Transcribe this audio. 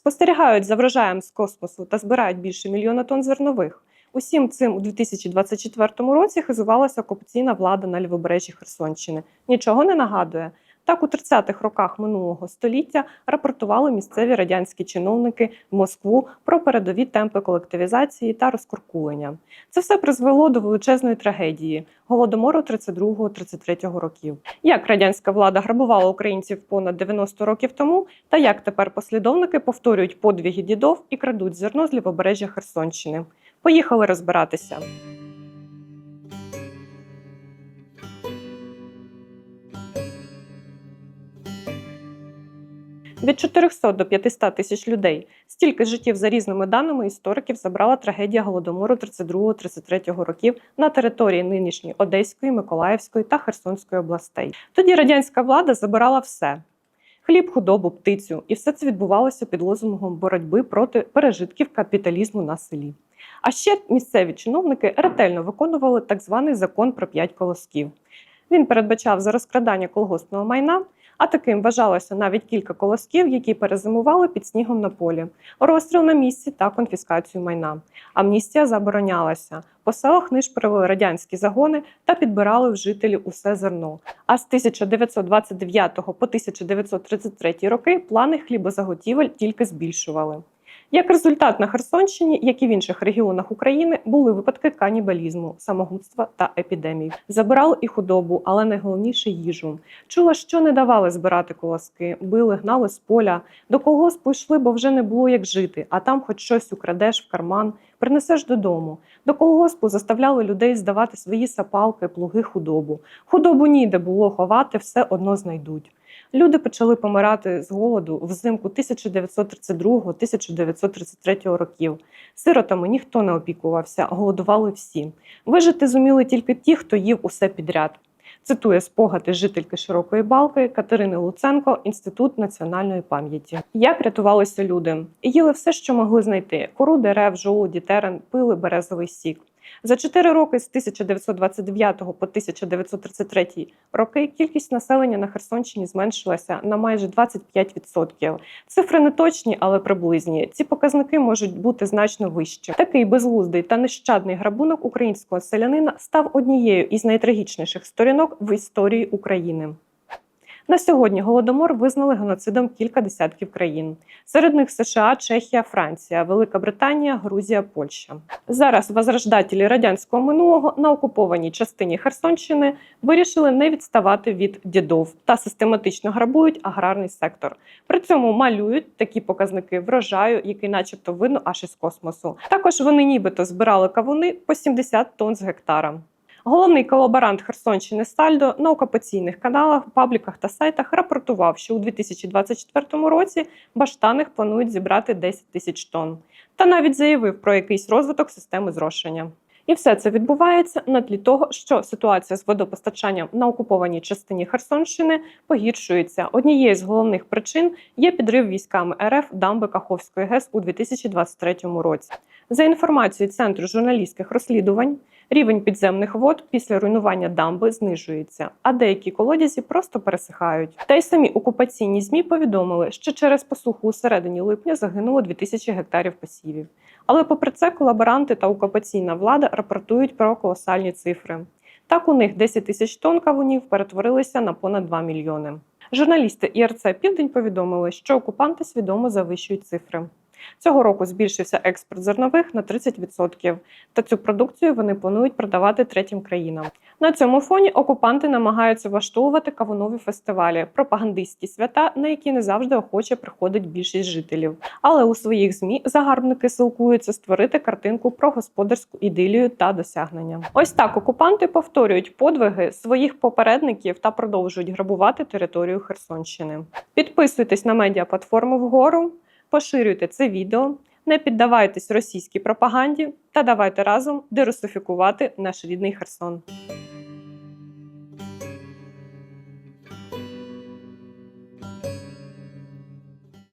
спостерігають за врожаєм з космосу та збирають більше мільйона тонн зернових. Усім цим у 2024 році хизувалася окупаційна влада на лівобережжі Херсонщини. Нічого не нагадує. Так, у 30-х роках минулого століття рапортували місцеві радянські чиновники в Москву про передові темпи колективізації та розкуркулення. Це все призвело до величезної трагедії голодомору 32-33 років. Як радянська влада грабувала українців понад 90 років тому, та як тепер послідовники повторюють подвіги дідов і крадуть зерно з лівобережжя Херсонщини. Поїхали розбиратися. Від 400 до 500 тисяч людей. Стільки життів за різними даними істориків забрала трагедія голодомору 32-33 років на території нинішньої Одеської, Миколаївської та Херсонської областей. Тоді радянська влада забирала все. Хліб, худобу, птицю, і все це відбувалося під лозунгом боротьби проти пережитків капіталізму на селі. А ще місцеві чиновники ретельно виконували так званий закон про п'ять колосків. Він передбачав за розкрадання колгоспного майна, а таким вважалося навіть кілька колосків, які перезимували під снігом на полі, розстріл на місці та конфіскацію майна. Амністія заборонялася. По селах нишпорили радянські загони та підбирали в жителів усе зерно. А з 1929 по 1933 роки плани хлібозаготівель тільки збільшували. Як результат на Херсонщині, як і в інших регіонах України, були випадки канібалізму, самогубства та епідемій. Забирали і худобу, але найголовніше їжу. Чула, що не давали збирати колоски, били, гнали з поля. До колгоспу йшли, бо вже не було як жити, а там хоч щось украдеш в карман, принесеш додому. До колгоспу заставляли людей здавати свої сапалки, плуги, худобу. Худобу ніде було ховати, все одно знайдуть. Люди почали помирати з голоду взимку 1932-1933 років. Сиротами ніхто не опікувався, голодували всі. Вижити зуміли тільки ті, хто їв усе підряд. Цитує спогади жительки Широкої Балки Катерини Луценко, Інститут національної пам'яті. Як рятувалися люди? Їли все, що могли знайти: кору, дерев, жолуді, терен, пили березовий сік. За чотири роки з 1929 по 1933 роки кількість населення на Херсонщині зменшилася на майже 25%. Цифри не точні, але приблизні. Ці показники можуть бути значно вищі. Такий безглуздий та нещадний грабунок українського селянина став однією із найтрагічніших сторінок в історії України. На сьогодні голодомор визнали геноцидом кілька десятків країн. Серед них США, Чехія, Франція, Велика Британія, Грузія, Польща. Зараз возрождателі радянського минулого на окупованій частині Херсонщини вирішили не відставати від дідов та систематично грабують аграрний сектор. При цьому малюють такі показники врожаю, який, начебто, видно аж із космосу. Також вони нібито збирали кавуни по 70 тонн з гектара. Головний колаборант Херсонщини Сальдо на окупаційних каналах, пабліках та сайтах рапортував, що у 2024 році баштаних планують зібрати 10 тисяч тонн, та навіть заявив про якийсь розвиток системи зрошення. І все це відбувається на тлі того, що ситуація з водопостачанням на окупованій частині Херсонщини погіршується. Однією з головних причин є підрив військами РФ дамби Каховської ГЕС у 2023 році. За інформацією Центру журналістських розслідувань, рівень підземних вод після руйнування дамби знижується, а деякі колодязі просто пересихають. Та й самі окупаційні змі повідомили, що через посуху у середині липня загинуло 2000 гектарів посівів. Але, попри це, колаборанти та окупаційна влада рапортують про колосальні цифри. Так, у них 10 тисяч тонн кавунів перетворилися на понад 2 мільйони. Журналісти ІРЦ Південь повідомили, що окупанти свідомо завищують цифри. Цього року збільшився експорт зернових на 30%, та цю продукцію вони планують продавати третім країнам. На цьому фоні окупанти намагаються влаштовувати кавунові фестивалі, пропагандистські свята, на які не завжди охоче приходить більшість жителів. Але у своїх змі загарбники силкуються створити картинку про господарську ідилію та досягнення. Ось так окупанти повторюють подвиги своїх попередників та продовжують грабувати територію Херсонщини. Підписуйтесь на медіаплатформу вгору. Поширюйте це відео, не піддавайтесь російській пропаганді та давайте разом дерусифікувати наш рідний Херсон.